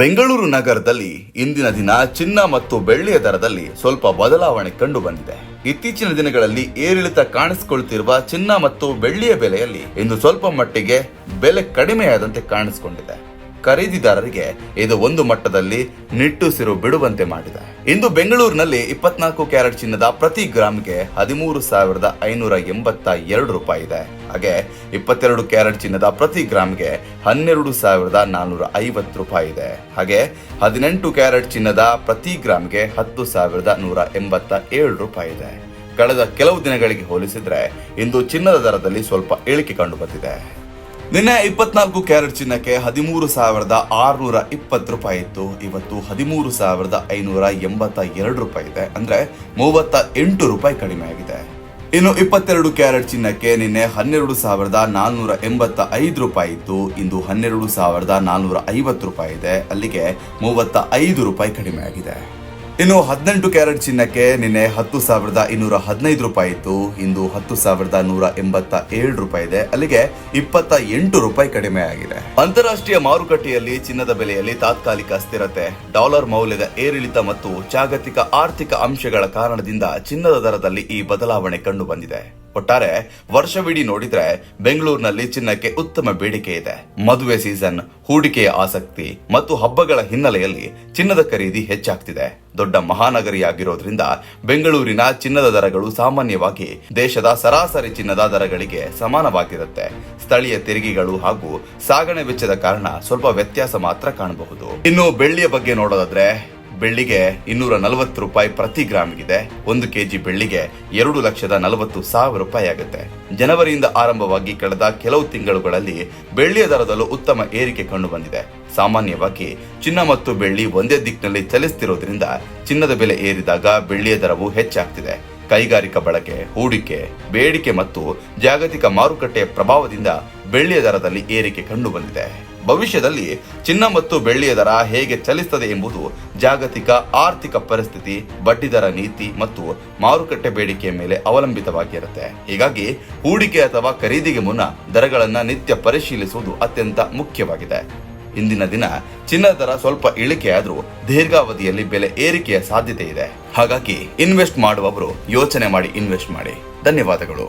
ಬೆಂಗಳೂರು ನಗರದಲ್ಲಿ ಇಂದಿನ ದಿನ ಚಿನ್ನ ಮತ್ತು ಬೆಳ್ಳಿಯ ದರದಲ್ಲಿ ಸ್ವಲ್ಪ ಬದಲಾವಣೆ ಕಂಡು ಬಂದಿದೆ ಇತ್ತೀಚಿನ ದಿನಗಳಲ್ಲಿ ಏರಿಳಿತ ಕಾಣಿಸಿಕೊಳ್ತಿರುವ ಚಿನ್ನ ಮತ್ತು ಬೆಳ್ಳಿಯ ಬೆಲೆಯಲ್ಲಿ ಇಂದು ಸ್ವಲ್ಪ ಮಟ್ಟಿಗೆ ಬೆಲೆ ಕಡಿಮೆಯಾದಂತೆ ಕಾಣಿಸಿಕೊಂಡಿದೆ. ಖರೀದಿದಾರರಿಗೆ ಇದು ಒಂದು ಮಟ್ಟದಲ್ಲಿ ನಿಟ್ಟುಸಿರು ಬಿಡುವಂತೆ ಮಾಡಿದೆ. ಇಂದು ಬೆಂಗಳೂರಿನಲ್ಲಿ ಇಪ್ಪತ್ನಾಲ್ಕು ಕ್ಯಾರೆಟ್ ಚಿನ್ನದ ಪ್ರತಿ ಗ್ರಾಮ್ಗೆ ಹದಿಮೂರು ಸಾವಿರದ ಐನೂರ ಎಂಬತ್ತ ಎರಡು ರೂಪಾಯಿ ಇದೆ. ಹಾಗೆ ಇಪ್ಪತ್ತೆರಡು ಕ್ಯಾರೆಟ್ ಚಿನ್ನದ ಪ್ರತಿ ಗ್ರಾಮ್ಗೆ ಹನ್ನೆರಡು ಸಾವಿರದ ನಾನ್ನೂರ ಐವತ್ತು ರೂಪಾಯಿ ಇದೆ. ಹಾಗೆ ಹದಿನೆಂಟು ಕ್ಯಾರೆಟ್ ಚಿನ್ನದ ಪ್ರತಿ ಗ್ರಾಮ್ಗೆ ಹತ್ತು ಸಾವಿರದ ನೂರ ಎಂಬತ್ತ ಏಳು ರೂಪಾಯಿ ಇದೆ. ಕಳೆದ ಕೆಲವು ದಿನಗಳಿಗೆ ಹೋಲಿಸಿದ್ರೆ ಇಂದು ಚಿನ್ನದ ದರದಲ್ಲಿ ಸ್ವಲ್ಪ ಇಳಿಕೆ ಕಂಡು ಬಂದಿದೆ ನಿನ್ನೆ ಇಪ್ಪತ್ನಾಲ್ಕು ಕ್ಯಾರೆಟ್ ಚಿನ್ನಕ್ಕೆ ಹದಿಮೂರು ಸಾವಿರದ ಆರುನೂರ ಇಪ್ಪತ್ತು ರೂಪಾಯಿ ಇತ್ತು. ಇವತ್ತು ಹದಿಮೂರು ಸಾವಿರದ ಐನೂರ ಎಂಬತ್ತ ಎರಡು ರೂಪಾಯಿ ಇದೆ. ಅಂದ್ರೆ ಮೂವತ್ತ ಎಂಟು ರೂಪಾಯಿ ಕಡಿಮೆ ಆಗಿದೆ. ಇನ್ನು ಇಪ್ಪತ್ತೆರಡು ಕ್ಯಾರೆಟ್ ಚಿನ್ನಕ್ಕೆ ನಿನ್ನೆ ಹನ್ನೆರಡು ಸಾವಿರದ ನಾಲ್ನೂರ ಎಂಬತ್ತ ಐದು ರೂಪಾಯಿ ಇತ್ತು. ಇಂದು ಹನ್ನೆರಡು ಸಾವಿರದ ನಾಲ್ನೂರ ಐವತ್ತು ರೂಪಾಯಿ ಇದೆ. ಅಲ್ಲಿಗೆ ಮೂವತ್ತ ಐದು ರೂಪಾಯಿ ಕಡಿಮೆ ಆಗಿದೆ. ಇನ್ನು ಹದಿನೆಂಟು ಕ್ಯಾರೆಟ್ ಚಿನ್ನಕ್ಕೆ ನಿನ್ನೆ ಹತ್ತು ಸಾವಿರದ ಇನ್ನೂರ ಹದಿನೈದು ರೂಪಾಯಿ ಇತ್ತು. ಇಂದು ಹತ್ತು ಸಾವಿರದ ನೂರ ಎಂಬತ್ತ ಏಳು ರೂಪಾಯಿ ಇದೆ. ಅಲ್ಲಿಗೆ ಇಪ್ಪತ್ತ ಎಂಟು ರೂಪಾಯಿ ಕಡಿಮೆ ಆಗಿದೆ. ಅಂತಾರಾಷ್ಟ್ರೀಯ ಮಾರುಕಟ್ಟೆಯಲ್ಲಿ ಚಿನ್ನದ ಬೆಲೆಯಲ್ಲಿ ತಾತ್ಕಾಲಿಕ ಸ್ಥಿರತೆ, ಡಾಲರ್ ಮೌಲ್ಯದ ಏರಿಳಿತ ಮತ್ತು ಜಾಗತಿಕ ಆರ್ಥಿಕ ಅಂಶಗಳ ಕಾರಣದಿಂದ ಚಿನ್ನದ ದರದಲ್ಲಿ ಈ ಬದಲಾವಣೆ ಕಂಡು ಬಂದಿದೆ. ಒಟ್ಟಾರೆ ವರ್ಷವಿಡೀ ನೋಡಿದ್ರೆ ಬೆಂಗಳೂರಿನಲ್ಲಿ ಚಿನ್ನಕ್ಕೆ ಉತ್ತಮ ಬೇಡಿಕೆ ಇದೆ. ಮದುವೆ ಸೀಸನ್, ಹೂಡಿಕೆಯ ಆಸಕ್ತಿ ಮತ್ತು ಹಬ್ಬಗಳ ಹಿನ್ನೆಲೆಯಲ್ಲಿ ಚಿನ್ನದ ಖರೀದಿ ಹೆಚ್ಚಾಗ್ತಿದೆ. ದೊಡ್ಡ ಮಹಾನಗರಿಯಾಗಿರೋದ್ರಿಂದ ಬೆಂಗಳೂರಿನ ಚಿನ್ನದ ದರಗಳು ಸಾಮಾನ್ಯವಾಗಿ ದೇಶದ ಸರಾಸರಿ ಚಿನ್ನದ ದರಗಳಿಗೆ ಸಮಾನವಾಗಿರುತ್ತೆ. ಸ್ಥಳೀಯ ತೆರಿಗೆಗಳು ಹಾಗೂ ಸಾಗಣೆ ವೆಚ್ಚದ ಕಾರಣ ಸ್ವಲ್ಪ ವ್ಯತ್ಯಾಸ ಮಾತ್ರ ಕಾಣಬಹುದು. ಇನ್ನು ಬೆಳ್ಳಿಯ ಬಗ್ಗೆ ನೋಡೋದಾದ್ರೆ ಬೆಳ್ಳಿಗೆ ಇನ್ನೂರ ನಲವತ್ತು ರೂಪಾಯಿ ಪ್ರತಿ ಗ್ರಾಮ್ಗಿದೆ. ಒಂದು ಕೆಜಿ ಬೆಳ್ಳಿಗೆ ಎರಡು ಲಕ್ಷದ ನಲವತ್ತು ಸಾವಿರ ರೂಪಾಯಿ ಆಗುತ್ತೆ. ಜನವರಿಯಿಂದ ಆರಂಭವಾಗಿ ಕಳೆದ ಕೆಲವು ತಿಂಗಳುಗಳಲ್ಲಿ ಬೆಳ್ಳಿಯ ದರದಲ್ಲೂ ಉತ್ತಮ ಏರಿಕೆ ಕಂಡು ಬಂದಿದೆ ಸಾಮಾನ್ಯವಾಗಿ ಚಿನ್ನ ಮತ್ತು ಬೆಳ್ಳಿ ಒಂದೇ ದಿಕ್ಕಿನಲ್ಲಿ ಚಲಿಸುತ್ತಿರೋದ್ರಿಂದ ಚಿನ್ನದ ಬೆಲೆ ಏರಿದಾಗ ಬೆಳ್ಳಿಯ ದರವು ಹೆಚ್ಚಾಗ್ತಿದೆ. ಕೈಗಾರಿಕಾ ಬಳಕೆ, ಹೂಡಿಕೆ, ಬೇಡಿಕೆ ಮತ್ತು ಜಾಗತಿಕ ಮಾರುಕಟ್ಟೆಯ ಪ್ರಭಾವದಿಂದ ಬೆಳ್ಳಿಯ ದರದಲ್ಲಿ ಏರಿಕೆ ಕಂಡು ಬಂದಿದೆ ಭವಿಷ್ಯದಲ್ಲಿ ಚಿನ್ನ ಮತ್ತು ಬೆಳ್ಳಿಯ ದರ ಹೇಗೆ ಚಲಿಸುತ್ತದೆ ಎಂಬುದು ಜಾಗತಿಕ ಆರ್ಥಿಕ ಪರಿಸ್ಥಿತಿ ಬಡ್ಡಿದರ ನೀತಿ ಮತ್ತು ಮಾರುಕಟ್ಟೆ ಬೇಡಿಕೆಯ ಮೇಲೆ ಅವಲಂಬಿತವಾಗಿರುತ್ತೆ ಹೀಗಾಗಿ ಹೂಡಿಕೆ ಅಥವಾ ಖರೀದಿಗೆ ಮುನ್ನ ದರಗಳನ್ನು ನಿತ್ಯ ಪರಿಶೀಲಿಸುವುದು ಅತ್ಯಂತ ಮುಖ್ಯವಾಗಿದೆ. ಇಂದಿನ ದಿನ ಚಿನ್ನದ ದರ ಸ್ವಲ್ಪ ಇಳಿಕೆಯಾದರೂ ದೀರ್ಘಾವಧಿಯಲ್ಲಿ ಬೆಲೆ ಏರಿಕೆಯ ಸಾಧ್ಯತೆ ಇದೆ. ಹಾಗಾಗಿ ಇನ್ವೆಸ್ಟ್ ಮಾಡುವವರು ಯೋಚನೆ ಮಾಡಿ ಇನ್ವೆಸ್ಟ್ ಮಾಡಿ. ಧನ್ಯವಾದಗಳು.